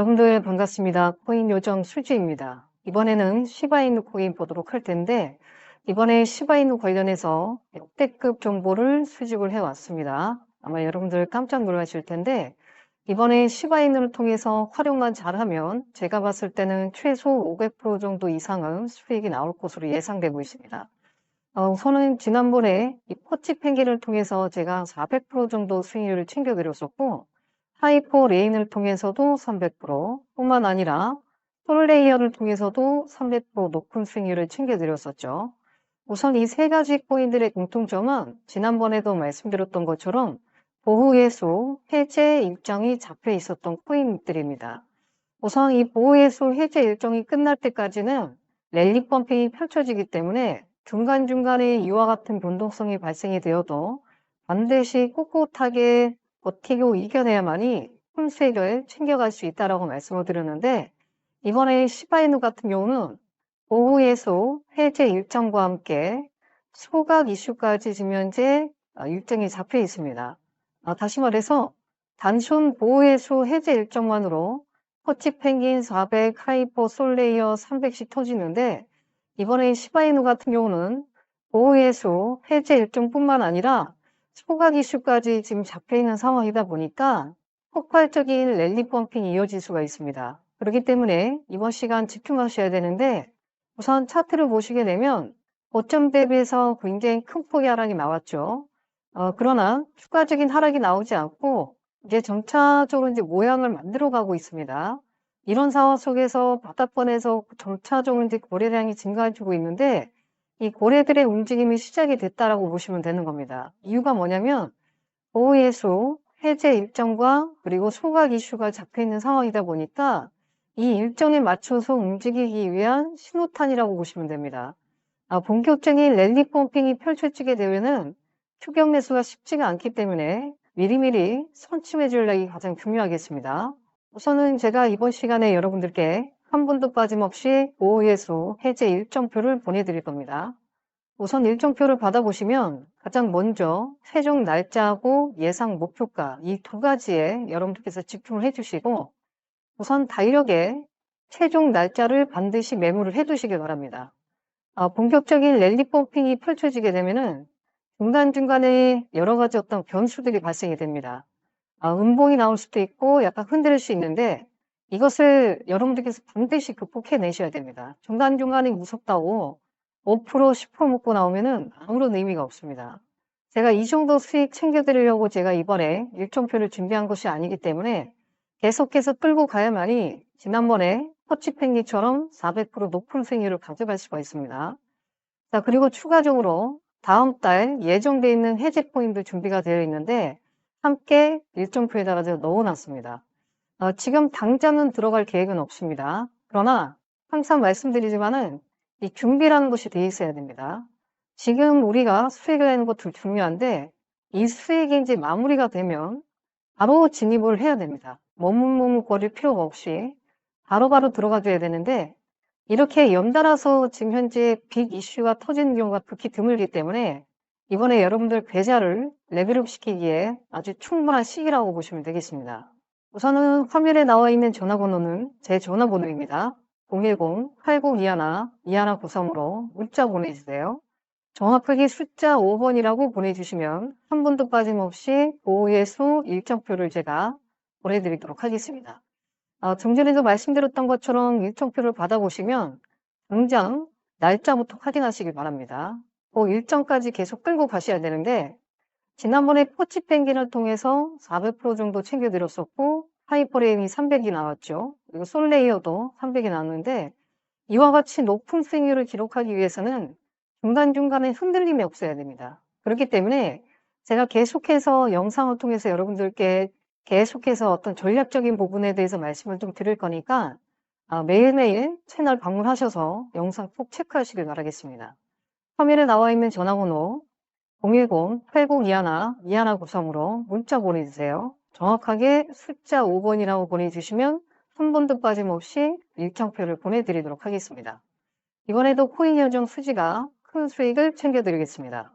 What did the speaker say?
여러분들 반갑습니다. 코인 요정 수지입니다. 이번에는 시바이누 코인 보도록 할 텐데 이번에 시바이누 관련해서 역대급 정보를 수집을 해왔습니다. 아마 여러분들 깜짝 놀라실 텐데 이번에 시바이누를 통해서 활용만 잘하면 제가 봤을 때는 최소 500% 정도 이상은 수익이 나올 것으로 예상되고 있습니다. 어, 우선은 지난번에 이 퍼치 pen기를 통해서 제가 400% 정도 수익률을 챙겨드렸었고 하이퍼 레인을 통해서도 300% 뿐만 아니라 솔레이어를 통해서도 300% 높은 수익률을 챙겨드렸었죠. 우선 이 세 가지 코인들의 공통점은 지난번에도 말씀드렸던 것처럼 보호예수 해제 일정이 잡혀 있었던 코인들입니다. 우선 이 보호예수 해제 일정이 끝날 때까지는 랠리 펌핑이 펼쳐지기 때문에 중간중간에 이와 같은 변동성이 발생이 되어도 반드시 꿋꿋하게 버티고 이겨내야만이 홈수익을 챙겨갈 수 있다라고 말씀을 드렸는데 이번에 시바이누 같은 경우는 보호예수 해제 일정과 함께 소각 이슈까지 현재 어, 일정이 잡혀 있습니다. 아, 다시 말해서 단순 보호예수 해제 일정만으로 퍼치 펭귄 400, 하이퍼 솔레이어 300씩 터지는데 이번에 시바이누 같은 경우는 보호예수 해제 일정뿐만 아니라 소각 이슈까지 지금 잡혀 있는 상황이다 보니까 폭발적인 랠리 펌핑이 이어질 수가 있습니다. 그렇기 때문에 이번 시간 집중하셔야 되는데 우선 차트를 보시게 되면 고점 대비해서 굉장히 큰 폭의 하락이 나왔죠. 어, 그러나 추가적인 하락이 나오지 않고 이제 점차적으로 이제 모양을 만들어 가고 있습니다. 이런 상황 속에서 바닥권에서 점차적으로 이제 거래량이 증가해주고 있는데 이 고래들의 움직임이 시작이 됐다라고 보시면 되는 겁니다. 이유가 뭐냐면 보호예수 해제 일정과 그리고 소각 이슈가 잡혀 있는 상황이다 보니까 이 일정에 맞춰서 움직이기 위한 신호탄이라고 보시면 됩니다. 아, 본격적인 랠리 펌핑이 펼쳐지게 되면은 추격 매수가 쉽지가 않기 때문에 미리미리 선침해 주려기 가장 중요하겠습니다. 우선은 제가 이번 시간에 여러분들께 한 분도 빠짐없이 보호예수 해제 일정표를 보내드릴 겁니다. 우선 일정표를 받아보시면 가장 먼저 최종 날짜하고 예상 목표가 이 두 가지에 여러분들께서 집중을 해주시고 우선 달력에 최종 날짜를 반드시 메모를 해두시기 바랍니다. 아, 본격적인 랠리 펌핑이 펼쳐지게 되면은 중간중간에 여러 가지 어떤 변수들이 발생이 됩니다. 아, 음봉이 나올 수도 있고 약간 흔들릴 수 있는데 이것을 여러분들께서 반드시 극복해 내셔야 됩니다. 중간중간에 무섭다고 5% 10% 먹고 나오면은 아무런 의미가 없습니다. 제가 이 정도 수익 챙겨드리려고 제가 이번에 일정표를 준비한 것이 아니기 때문에 계속해서 끌고 가야만이 지난번에 터치팽기처럼 400% 높은 수익률을 가져갈 수가 있습니다. 자, 그리고 추가적으로 다음 달 예정되어 있는 해제 포인트 준비가 되어 있는데 함께 일정표에다가 넣어놨습니다. 어, 지금 당장은 들어갈 계획은 없습니다. 그러나 항상 말씀드리지만은 이 준비라는 것이 돼 있어야 됩니다. 지금 우리가 수익을 내는 것도 중요한데 이 수익이 이제 마무리가 되면 바로 진입을 해야 됩니다. 머뭇머뭇거릴 필요가 없이 바로바로 들어가 줘야 되는데 이렇게 연달아서 지금 현재 빅 이슈가 터지는 경우가 극히 드물기 때문에 이번에 여러분들 계좌를 레벨업 시키기에 아주 충분한 시기라고 보시면 되겠습니다. 우선은 화면에 나와 있는 전화번호는 제 전화번호입니다. 010-8021-2193으로 문자 보내주세요. 정확하게 숫자 5번이라고 보내주시면 한 분도 빠짐없이 보호예수 일정표를 제가 보내드리도록 하겠습니다. 어, 정전에도 말씀드렸던 것처럼 일정표를 받아보시면 당장 날짜부터 확인하시길 바랍니다. 그 일정까지 계속 끌고 가셔야 되는데 지난번에 포치 펭귄을 통해서 400% 정도 챙겨드렸었고 하이퍼레인이 300이 나왔죠. 그리고 솔레이어도 300이 나왔는데 이와 같이 높은 수익률을 기록하기 위해서는 중간중간에 흔들림이 없어야 됩니다. 그렇기 때문에 제가 계속해서 영상을 통해서 여러분들께 계속해서 어떤 전략적인 부분에 대해서 말씀을 좀 드릴 거니까 아, 매일매일 채널 방문하셔서 영상 꼭 체크하시길 바라겠습니다. 화면에 나와 있는 전화번호 010-8021-2193으로 문자 보내주세요. 정확하게 숫자 5번이라고 보내주시면 한 번도 빠짐없이 일정표를 보내드리도록 하겠습니다. 이번에도 코인 여정 수지가 큰 수익을 챙겨드리겠습니다.